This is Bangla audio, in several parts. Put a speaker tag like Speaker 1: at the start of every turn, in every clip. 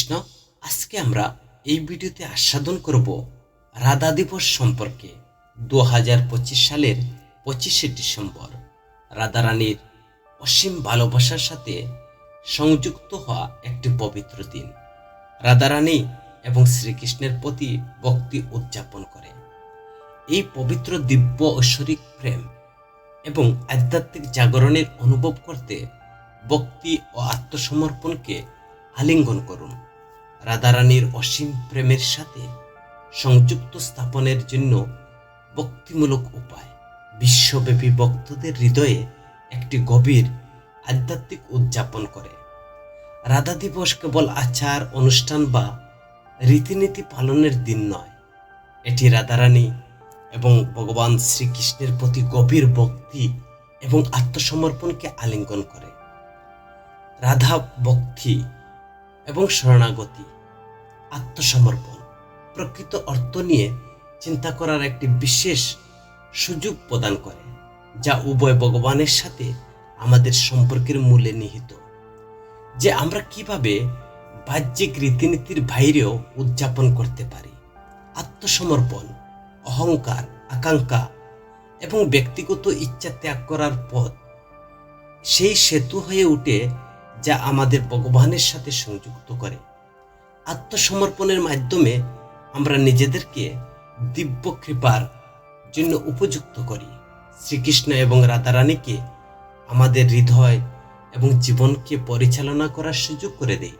Speaker 1: কৃষ্ণ, আজকে আমরা এই ভিডিওতে আস্বাদন করব রাধা দিবস সম্পর্কে দু হাজার পঁচিশ সালের পঁচিশে ডিসেম্বর। রাধারানীর অসীম ভালোবাসার সাথে সংযুক্ত হওয়া একটি পবিত্র দিন। রাধারানী এবং শ্রীকৃষ্ণের প্রতি ভক্তি উদযাপন করে। এই পবিত্র দিব্য ঐশ্বরিক প্রেম এবং আধ্যাত্মিক জাগরণের অনুভব করতে ভক্তি ও আত্মসমর্পণকে আলিঙ্গন করুন। রাধারানীর অসীম প্রেমের সাথে সংযুক্ত স্থাপনের জন্য ভক্তিমূলক উপায়। বিশ্বব্যাপী ভক্তদের হৃদয়ে একটি গভীর আধ্যাত্মিক উদযাপন করে। রাধা দিবস কেবল আচার, অনুষ্ঠান বা রীতিনীতি পালনের দিন নয়। এটি রাধারানী এবং ভগবান শ্রীকৃষ্ণের প্রতি গভীর ভক্তি এবং আত্মসমর্পণকে আলিঙ্গন করে। রাধা ভক্তি এবং শরণাগতি, আত্মসমর্পণ, প্রকৃত অর্থ নিয়ে চিন্তা করার একটি বিশেষ সুযোগ প্রদান করে, যা উভয় ভগবানের সাথে আমাদের সম্পর্কের মূলে নিহিত। যে আমরা কীভাবে বাহ্যিক রীতিনীতির বাইরেও উদযাপন করতে পারি, আত্মসমর্পণ, অহংকার, আকাঙ্ক্ষা এবং ব্যক্তিগত ইচ্ছা ত্যাগ করার পথ, সেই সেতু হয়ে ওঠে যা আমাদের ভগবানের সাথে সংযুক্ত করে। আত্মসমর্পণের মাধ্যমে আমরা নিজেদেরকে দিব্য কৃপার জন্য উপযুক্ত করি। শ্রীকৃষ্ণ এবং রাধারানীকে আমাদের হৃদয় এবং জীবনকে পরিচালনা করার সুযোগ করে দেয়।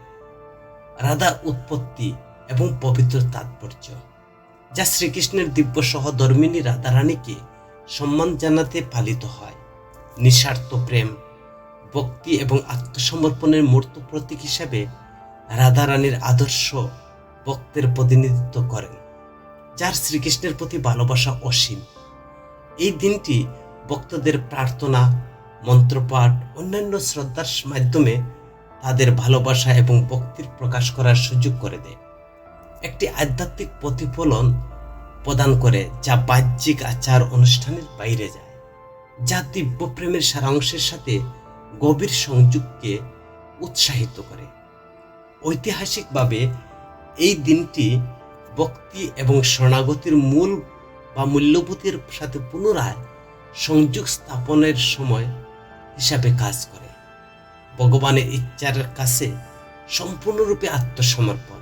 Speaker 1: রাধা উৎপত্তি এবং পবিত্র তাৎপর্য, যা শ্রীকৃষ্ণের দিব্য সহধর্মিনী রাধারানীকে সম্মান জানাতে পালিত হয়। নিঃস্বার্থ প্রেম ভক্তি এবং আত্মসমর্পণের মূর্ত প্রতীক হিসাবে রাধারানীর আদর্শ ভক্তের প্রতিনিধিত্ব করেন, যার শ্রীকৃষ্ণের প্রতি ভালোবাসা অসীম। এই দিনটি ভক্তদের প্রার্থনা, মন্ত্রপাঠ, অন্যান্য শ্রদ্ধার মাধ্যমে তাদের ভালোবাসা এবং ভক্তির প্রকাশ করার সুযোগ করে দেয়। একটি আধ্যাত্মিক প্রতিফলন প্রদান করে যা বাহ্যিক আচার অনুষ্ঠানের বাইরে যায়, যা দিব্য প্রেমের সারাংশের সাথে গভীর সংযোগকে উৎসাহিত করে। ঐতিহাসিকভাবে এই দিনটি ভক্তি এবং শরণাগতির মূল বা মূল্যবোধের সাথে পুনরায় সংযোগ স্থাপনের সময় হিসাবে কাজ করে। ভগবানের ইচ্ছার কাছে সম্পূর্ণরূপে আত্মসমর্পণ,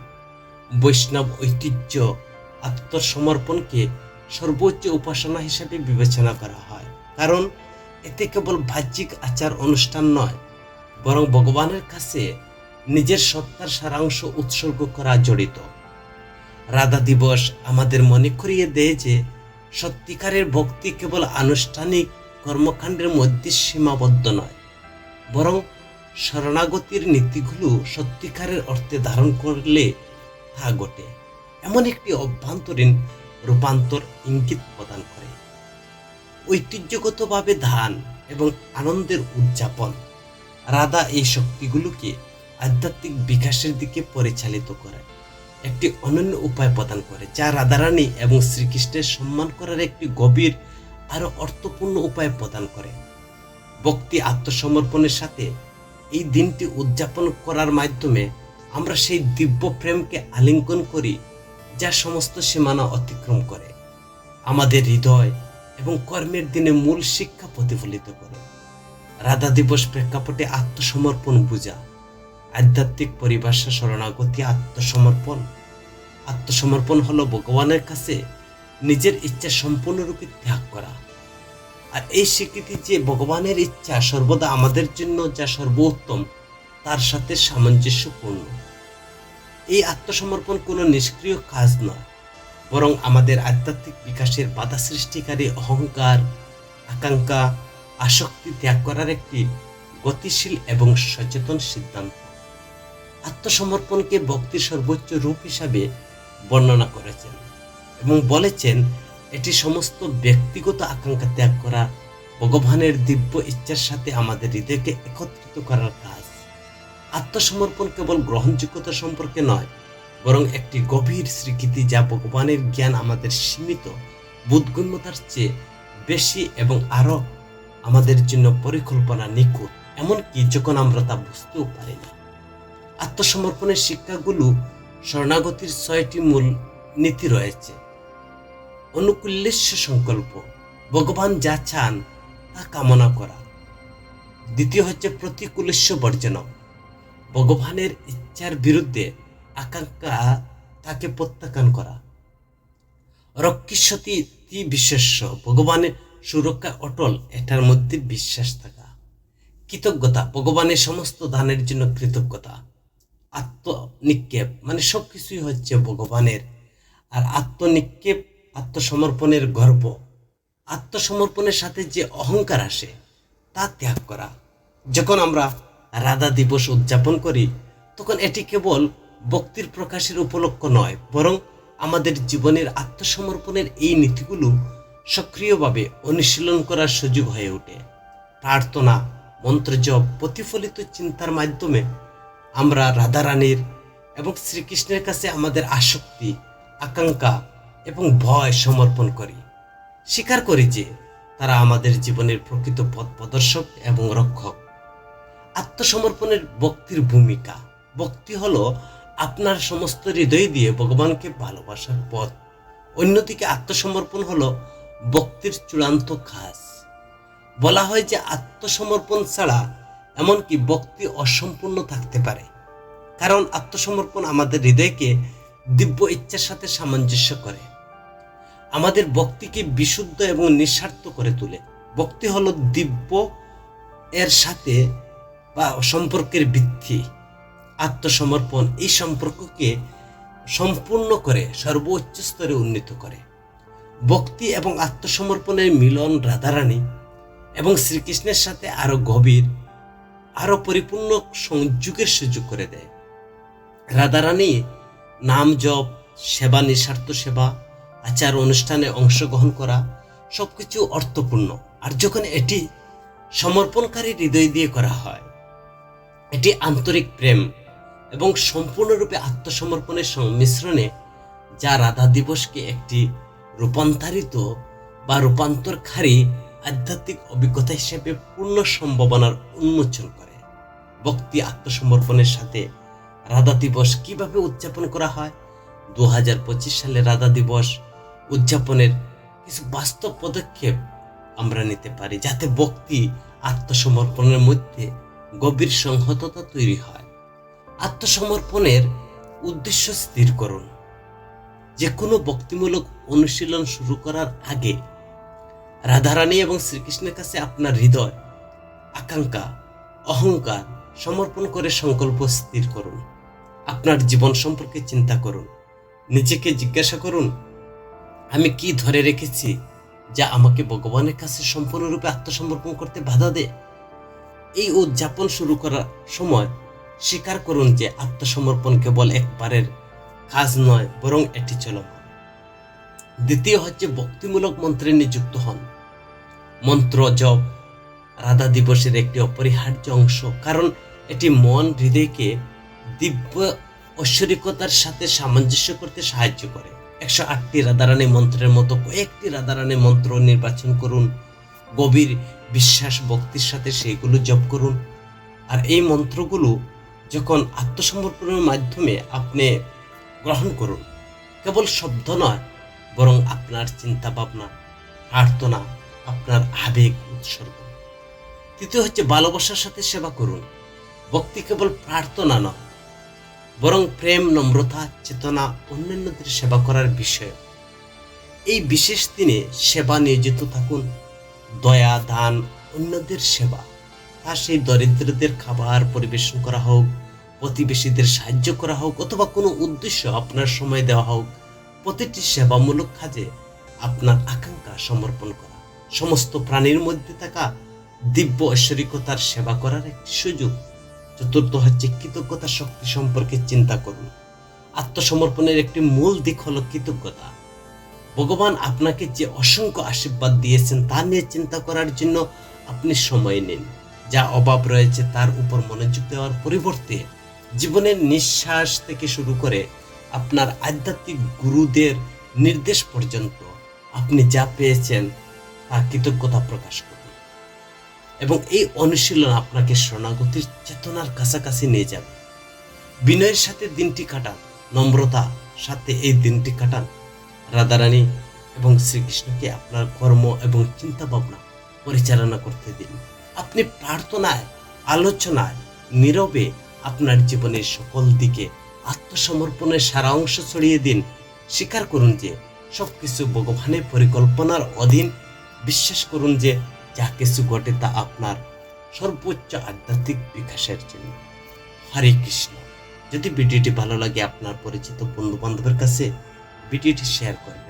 Speaker 1: বৈষ্ণব ঐতিহ্য আত্মসমর্পণকে সর্বোচ্চ উপাসনা হিসাবে বিবেচনা করা হয়। কারণ এতে কেবল বাহ্যিক আচার অনুষ্ঠান নয়, বরং ভগবানের কাছে নিজের সত্তার সারাংশ উৎসর্গ করা জড়িত। রাধা দিবস আমাদের মনে করিয়ে দেয় যে, সত্যিকারের ভক্তি কেবল আনুষ্ঠানিক কর্মকাণ্ডের মধ্যে সীমাবদ্ধ নয়, বরং শরণাগতির নীতিগুলো সত্যিকারের অর্থে ধারণ করলে তা ঘটে। এমন একটি অভ্যন্তরীণ রূপান্তর ইঙ্গিত প্রদান করে। ঐতিহ্যগতভাবে ধান এবং আনন্দের উদযাপন। রাধা এই শক্তিগুলোকে আধ্যাত্মিক বিকাশের দিকে পরিচালিত করে। একটি অনন্য উপায় প্রদান করে, যা রাধারানী এবং শ্রীকৃষ্ণের সম্মান করার একটি গভীর আরও অর্থপূর্ণ উপায় প্রদান করে। ভক্তি আত্মসমর্পণের সাথে এই দিনটি উদযাপন করার মাধ্যমে আমরা সেই দিব্য প্রেমকে আলিঙ্গন করি, যা সমস্ত সীমানা অতিক্রম করে। আমাদের হৃদয় এবং কর্মের দিনে মূল শিক্ষা প্রতিফলিত করে। রাধা দিবস প্রেক্ষাপটে আত্মসমর্পণ পূজা, আধ্যাত্মিক পরিভাষা শরণাগতি, আত্মসমর্পণ। আত্মসমর্পণ হলো ভগবানের কাছে নিজের ইচ্ছা সম্পূর্ণরূপে ত্যাগ করা। আর এই স্বীকৃতি যে ভগবানের ইচ্ছা সর্বদা আমাদের জন্য যা সর্বোত্তম, তার সাথে সামঞ্জস্যপূর্ণ। এই আত্মসমর্পণ কোনো নিষ্ক্রিয় কাজ নয়। বরং আমাদের আধ্যাত্মিক বিকাশের বাধা সৃষ্টিকারী অহংকার, আকাঙ্ক্ষা, আসক্তি ত্যাগ করার একটি গতিশীল এবং সচেতন সিদ্ধান্ত। আত্মসমর্পণকে ভক্তির সর্বোচ্চ রূপ হিসাবে বর্ণনা করেছেন এবং বলেছেন, এটি সমস্ত ব্যক্তিগত আকাঙ্ক্ষা ত্যাগ করা ভগবানের দিব্য ইচ্ছার সাথে আমাদের হৃদয়কে একত্রিত করার কাজ। আত্মসমর্পণ কেবল গ্রহণযোগ্যতা সম্পর্কে নয় বরং একটি গভীর স্বীকৃতি যা ভগবানের জ্ঞান আমাদের সীমিত, বোধগম্যতার চেয়ে বেশি এবং আরও আমাদের জন্য পরিকল্পনা নিখুঁত, এমনকি যখন আমরা তা বুঝতেও পারি না আত্মসমর্পণের শিক্ষাগুলো শরণাগতির ছয়টি মূল নীতি রয়েছে। অনুকূল্যস্য সংকল্প, ভগবান যা চান তা কামনা করা। দ্বিতীয় হচ্ছে প্রতিকূলস্য বর্জন ভগবানের ইচ্ছার বিরুদ্ধে আকাঙ্ক্ষা তাকে প্রত্যাখ্যান করা। রক্ষিষ্যতি তি বিশেষ্য, ভগবানের সুরক্ষা অটল, এটার মধ্যে বিশ্বাস থাকা। কৃতজ্ঞতা, ভগবানের সমস্ত দানের জন্য কৃতজ্ঞতা। আত্মনিক্ষেপ মানে সব কিছুই হচ্ছে ভগবানের। আর আত্মনিক্ষেপ, আত্মসমর্পণের গর্ব। আত্মসমর্পণের সাথে যে অহংকার আসে, তা ত্যাগ করা। যখন আমরা রাধা দিবস উদযাপন করি, তখন এটি কেবল ভক্তির প্রকাশের উপলক্ষ নয়, বরং আমাদের জীবনের আত্মসমর্পণের এই নীতিগুলো সক্রিয়ভাবে অনুশীলন করার সুযোগ হয়ে ওঠে। প্রার্থনা, মন্ত্রজপ, প্রতিফলিত চিন্তার মাধ্যমে আমরা রাধারানীর এবং শ্রীকৃষ্ণের কাছে আমাদের আসক্তি, আকাঙ্ক্ষা এবং ভয় সমর্পণ করি। স্বীকার করি যে তারা আমাদের জীবনের প্রকৃত পথ প্রদর্শক এবং রক্ষক। আত্মসমর্পণের ভক্তির ভূমিকা। ভক্তি হলো আপনার সমস্ত হৃদয় দিয়ে ভগবানকে ভালোবাসার পথ। অন্যদিকে আত্মসমর্পণ হল ভক্তির চূড়ান্ত কাজ বলা হয় যে আত্মসমর্পণ ছাড়া এমনকি ভক্তি অসম্পূর্ণ থাকতে পারে। কারণ আত্মসমর্পণ আমাদের হৃদয়কে দিব্য ইচ্ছার সাথে সামঞ্জস্য করে। আমাদের ভক্তিকে বিশুদ্ধ এবং নিঃস্বার্থ করে তোলে। ভক্তি হলো দিব্য এর সাথে বা সম্পর্কের ভিত্তি। আত্মসমর্পণ এই সম্পর্ককে সম্পূর্ণ করে সর্বোচ্চ স্তরে উন্নীত করে। ভক্তি এবং আত্মসমর্পণের মিলন রাধারানী এবং শ্রীকৃষ্ণের সাথে আরও গভীর, আরও পরিপূর্ণ সংযোগের সুযোগ করে দেয়। রাধারানী নাম জপ, সেবা, নিঃস্বার্থ সেবা, আচার অনুষ্ঠানে অংশগ্রহণ করা সবকিছু অর্থপূর্ণ। আর যখন এটি সমর্পণকারী হৃদয় দিয়ে করা হয়, এটি আন্তরিক প্রেম এবং সম্পূর্ণরূপে আত্মসমর্পণের সংমিশ্রণে যা রাধা দিবসকে একটি রূপান্তরিত বা রূপান্তরকারী আধ্যাত্মিক অভিজ্ঞতা হিসেবে পূর্ণ সম্ভাবনার উন্মোচন করে। ভক্তি আত্মসমর্পণের সাথে রাধা দিবস কীভাবে উদযাপন করা হয়? দু হাজার পঁচিশ সালে রাধা দিবস উদযাপনের কিছু বাস্তব পদক্ষেপ আমরা নিতে পারি, যাতে ভক্তি আত্মসমর্পণের মধ্যে গভীর সংহততা তৈরি হয়। আত্মসমর্পণের উদ্দেশ্য স্থির করুন। যে কোনো ভক্তিমূলক অনুশীলন শুরু করার আগে রাধারানী এবং শ্রীকৃষ্ণের কাছে আপনার হৃদয়, আকাঙ্ক্ষা, অহংকার সমর্পণ করে সংকল্প স্থির করুন। আপনার জীবন সম্পর্কে চিন্তা করুন। নিজেকে জিজ্ঞাসা করুন, আমি কি ধরে রেখেছি যা আমাকে ভগবানের কাছে সম্পূর্ণরূপে আত্মসমর্পণ করতে বাধা দেয়? এই উদযাপন শুরু করার সময় স্বীকার করুন যে আত্মসমর্পণ কেবল একবারের কাজ নয়, বরং এটি চলমান। দ্বিতীয় হচ্ছে ভক্তিমূলক মন্ত্রে নিযুক্ত হন। মন্ত্র জপ, রাধা দিবসের একটি অপরিহার্য অংশ, কারণ এটি মন হৃদয়কে দিব্য ঐশ্বরিকতার সাথে সামঞ্জস্য করতে সাহায্য করে। একশো আটটি রাধারানী মন্ত্রের মতো কয়েকটি রাধারানী মন্ত্র নির্বাচন করুন। গভীর বিশ্বাস, ভক্তির সাথে সেইগুলো জপ করুন। আর এই মন্ত্রগুলো যখন আত্মসমর্পণের মাধ্যমে আপনি গ্রহণ করুন, কেবল শব্দ নয়, বরং আপনার চিন্তা ভাবনা প্রার্থনা, আপনার আবেগ উৎসর্গ। তৃতীয় হচ্ছে ভালোবাসার সাথে সেবা করুন। ভক্তি কেবল প্রার্থনা নয়, বরং প্রেম, নম্রতা, চেতনা, অন্যান্যদের সেবা করার বিষয়। এই বিশেষ দিনে সেবা নিয়োজিত থাকুন। দয়া, দান, অন্যদের সেবা। তা সেই দরিদ্রদের খাবার পরিবেশন করা হোক, প্রতিবেশীদের সাহায্য করা হোক, অথবা কোনো উদ্দেশ্য আপনার সময় দেওয়া হোক, প্রতিটি সেবামূলক কাজে আপনার আকাঙ্ক্ষা সমর্পণ করা। সমস্ত প্রাণীর মধ্যে থাকা দিব্য ঐশ্বরিকতার সেবা করার একটি সুযোগ। চতুর্থ হচ্ছে কৃতজ্ঞতা শক্তি সম্পর্কে চিন্তা করুন। আত্মসমর্পণের একটি মূল দিক হলো কৃতজ্ঞতা। ভগবান আপনাকে যে অসংখ্য আশীর্বাদ দিয়েছেন তা নিয়ে চিন্তা করার জন্য আপনি সময় নিন। যা অভাব রয়েছে তার উপর মনোযোগ দেওয়ার পরিবর্তে জীবনের নিঃশ্বাস থেকে শুরু করে আপনার আধ্যাত্মিক গুরুদের নির্দেশ পর্যন্ত আপনি যা পেয়েছেন, তা কৃতজ্ঞতা প্রকাশ করুন। এবং এই অনুশীলন আপনাকে শরণাগতির চেতনার কাছাকাছি নিয়ে যাবে। বিনয়ের সাথে দিনটি কাটান, নম্রতা সাথে এই দিনটি কাটান। রাধারানী এবং শ্রীকৃষ্ণকে আপনার কর্ম এবং চিন্তা ভাবনা পরিচালনা করতে দিন। আপনি প্রার্থনায়, আলোচনায়, নীরবে আপনার জীবনের সকল দিকে আত্মসমর্পণের সারা অংশ ছড়িয়ে দিন। স্বীকার করুন যে, সবকিছু ভগবানের পরিকল্পনার অধীন। বিশ্বাস করুন যে, যা কিছু ঘটে তা আপনার সর্বোচ্চ আধ্যাত্মিক বিকাশের জন্য। হরে কৃষ্ণ। যদি ভিডিওটি ভালো লাগে আপনার পরিচিত বন্ধু বান্ধবের কাছে ভিডিওটি শেয়ার করবেন